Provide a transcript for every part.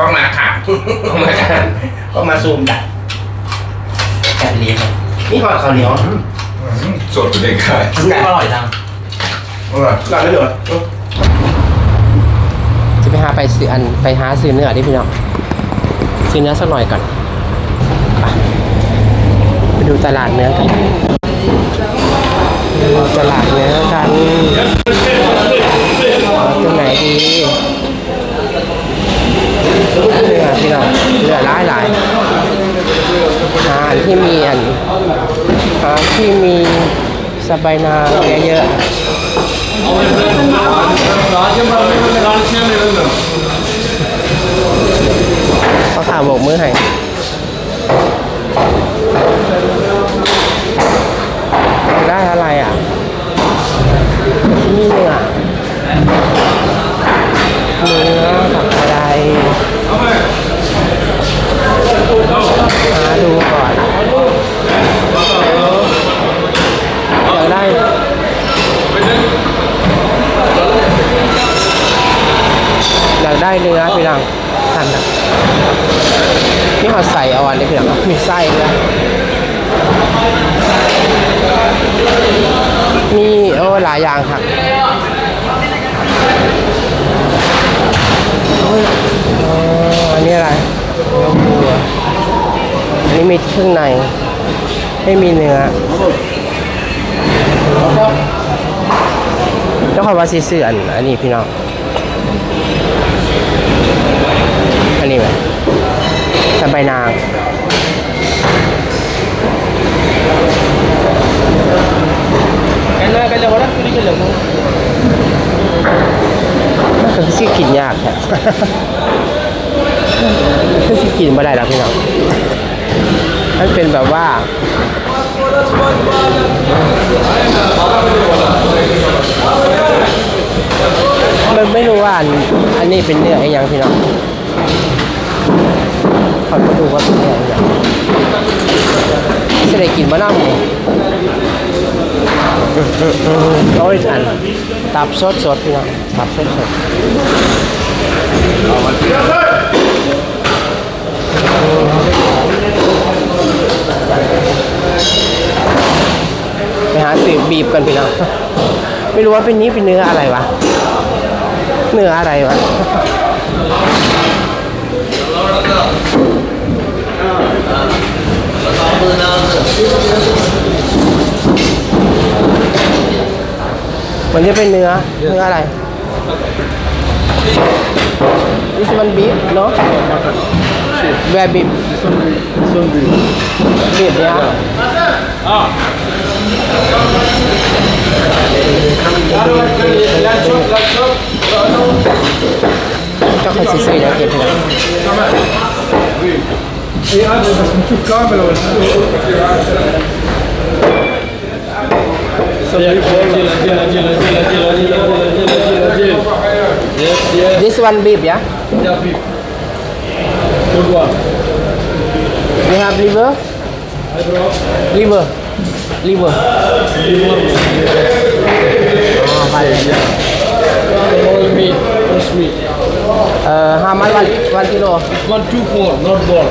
กล้องหนักค่ะกล้องหนักค่ะก็มาซูมดัดจัดเลี้ยงนี่พอข้าวเหนียวสดอยู่ในกายลูกอร่อยจังอร่อยอร่อยเลยเหรอจะไปหาไปซื้ออันไปหาซื้อเนื้อดิพี่น้องซื้อเนื้อสักหน่อยก่อนไปไปดูตลาดเนื้อกันดูตลาดเนื้อกันเอาตรงไหนดี เนื้อพี่น้องเนื้อหลายหลายหาอันที่มีอันอาหารที่มีสบายนาเยอะๆเขาข่าวบอกมือให้ได้อะไรอะนี่เนื้อเนื้อ หาดูก่อนอยากได้อยากได้เนื้อพี่น้องทันนะนี่เขาใส่เอาอันนี้พี่น้องมีไส้ด้วยมีโอ้หลายอย่างครับอ๋ออันนี้อะไรเนื้อวัวอันนี้ มีเครื่องใน ไม่มีเนื้อเจ้าของว่าซีซื้ออันอันนี้พี่น้อง อันนี้ไหมสบายนางกันเลยกันเลยวันนั้นคุยกันเลยมันคือสิกินยากแท้คือสิกินไม่ได้แล้วพี่น้อง มันเป็นแบบว่ามันไม่รู้ว่าอันนี้เป็นเนื้ออะไรยังพี่น้องขอมาดูว่าเป็นยังไงจะได้กินมะนาวนี่ร้อยอันตับสดสดพี่น้องตับสดสด ไปหาสืบบีบกันพี่น้องไม่รู้ว่าเป็นนี้เป็นเนื้ออะไรวะ เนื้ออะไรวะมันจะเป็นเนื้อ เนื้ออะไร This one beef no where beef beef yeah Chắc phải xì xì nữa kìa This one beef yeah Good one. We have liver liver liver Oh, fine. All meat, fresh meat. Uh, how much one, one kilo? It's one two four, not ball.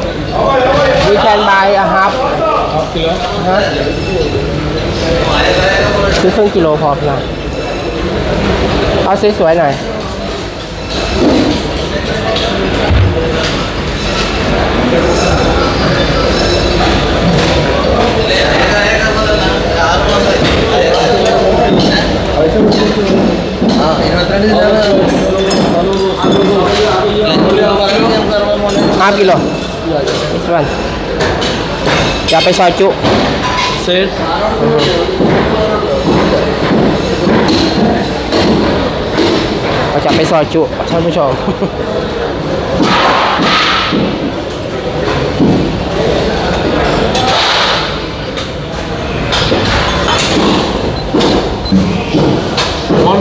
We can buy a half Half kilo. ฮะซื้อครึ่งกิโลพอเพียงเอาสวยๆหน่อย 5 kilo Isman Capai sacu Set Capai sacu Sama-sama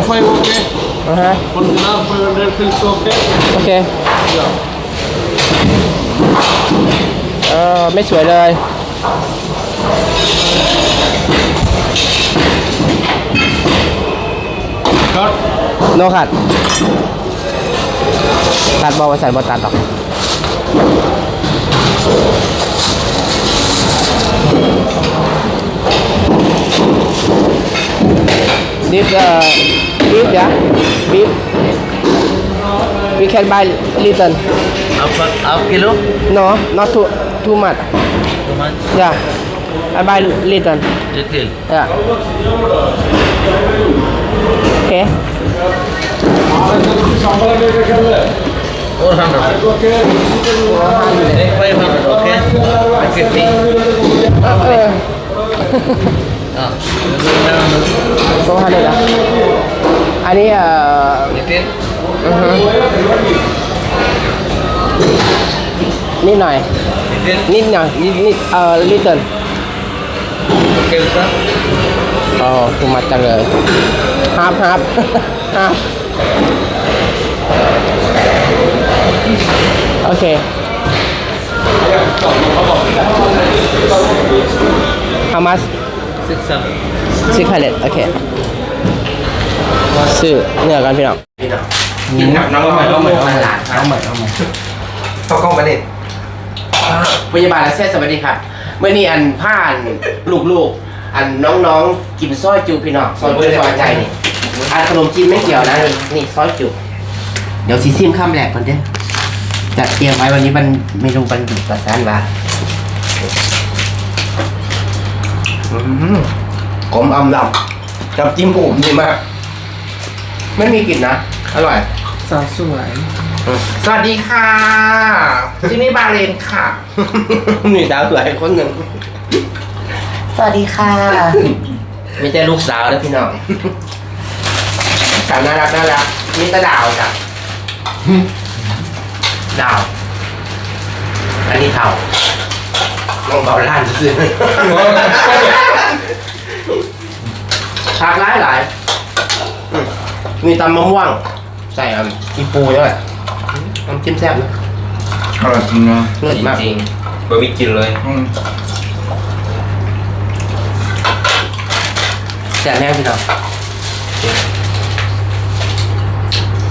5 okay. Uh-huh. One gram, 500 feels okay. Okay. Yeah. เออไม่สวยเลย Cut. โนขัด ตัดบอลสันบอลตัดหรอก Thank you. This uh, beef, yeah, beef. We can buy little. Half, half kilo? No, not too too much. Too much? Yeah, I buy little. Little. Yeah. Okay. 400. Take 500, okay? 150. สองพันเลยนะอันนี้เอ่อ Little? อือฮึนิดหน่อย Little? นิดหน่อยนิดนิดเอ่อ little Okay, sir? อ๋อถูกมาจังเลยฮาร์ฟฮาร์ฟฮาร์ฟโอเค how much 600. ซิกไพเลตโอเคซื้อเนื้อกันพี่น้องพี่น้องกินกับน้องใหม่น้องใหม่น้องใหม่หลานครับเอาใหม่เอาใหม่เข้ากล้องมาดิพยาบาลและเซสวัสดีครับเมื่อนี้อันผ่านลูกๆ อันน้องๆ กินซอยจูพี่น้องซอยจูซอยใจนี่อันขนมจีนไม่เกี่ยวนะนี่นี่ซอยจูเดี๋ยวซีซิมข้ามแหลกก่อนเด้อจัดเตรียมไว้วันนี้มันเมนูบันดุประสานว่า อืมกลมอำลำจับจิ้มผมดีมาก ไม่มีกลิ่นนะ อร่อย สาวสวย สวัสดีค่ะจิมมี่บาเลนค่ะ นี่ดาวสวยคนหนึ่งสวัสดีค่ะไม่ใช่ลูกสาวนะพี่น้องสาวน่ารักน่ารักนี่ตาดาวจ้ะดาว อันนี้เท่า ลองเบาล้านซื้อผักหลายหลายอืมมีตำมะม่วง ใส่อะอีปูด้วยน้ำจิ้มแซ่บนะอร่อยจริงนะเลิศมากจริงบะหมี่กินเลย อืมแซ่บแน่พี่น้อง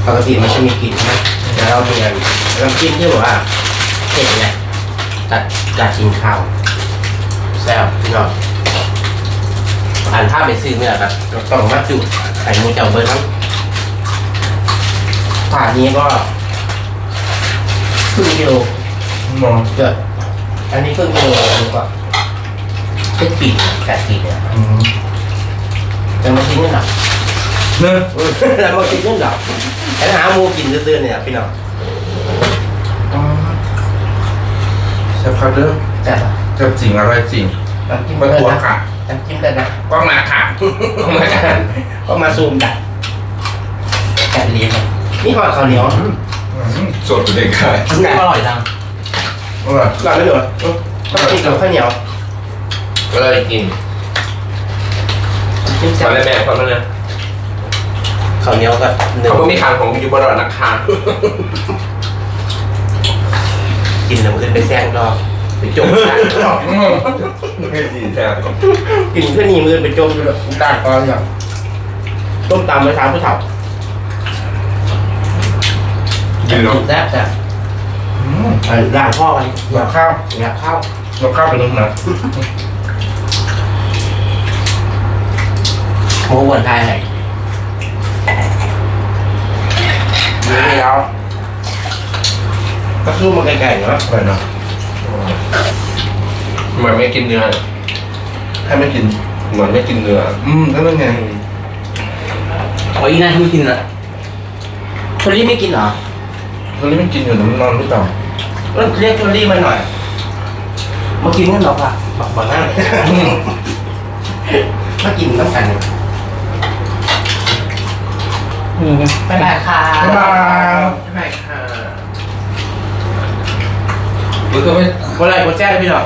ปกติมันจะมีกลิ่นนะแล้วเรามีอันน้ำจิ้มที่แบบว่าเผ็ดไง จัดจัดกินข้าวแซ่บพี่น้องอันถ้าไปซื้อเนี่ยครับต้องมาจุไข่มูเจ้าเบิร์ดทั้งถาดนี้ก็ครึ่งกิโลมองเกิดอันนี้ครึ่งกิโลอันนี้ก็เป็นปีกแปดปีกเนี่ยอืมจะมาทิ้งกันหรอเนื้อแล้วมาทิ้งกันหรอแค่หาหมูกินซื่อๆเนี่ยพี่น้อง แซ่ บครับเด้อแต่บแซ่บจริงอร่อยจริงน้ำจิ้มมันได้ตัวนะค่ะน้ำจิ้มได้นะกล้องหนาค่ะกล้องหนาค่ะก็มาซูมดัดกัดเลี้ยงนี่หอดข้าวเหนียวอืมสดไปเลยค่ะนี่อร่อยจังอร่อยก่อนไม่เหรอต้องกินกับข้าวเหนียวก็เลยกินจิ้มตแซ่อบนแรกๆตอนนั้นนะข้าวเหนียวกับเนื้อเขาไม่มีขางของอยู่บนรอดนักคา กินแล้วมันขึ้นไปแซงดอกไปจมด้านไม่ดีแซ่บกินเพื่อหนีมือไปจมอยู่ด้านคอเนี่ยต้มตำไปทางผู้เฒ่ากินเนาะแซ่บจ้ะอืมเออด่างพ่อไปหลับข้าวอยากข้าวหลับข้าวไปนึงนะโมวันไทยไหนนี่แล้ว ก็สู้มาไกลๆเนาะอร่อยเนาะเหมือนไม่กินเนื้อให้ไม่กิน เหมือนไม่กินเนื้ออืมนั่นไงอ๋ออีนั่นไม่กินนะชอรี่ไม่กินเหรอตอนนี้ไม่กินอยู่น้ำนอนหรือเปล่าเออเรียกชอรี่มาหน่อย มากินกันหรอปะบอกบอกนั่นมากินน้ำกันอืมบ๊ายบายค่ะ บ๊ายบายบ๊ายบายค่ะ หรือก็ไม่วันไรกดแจ้งพี่น้อง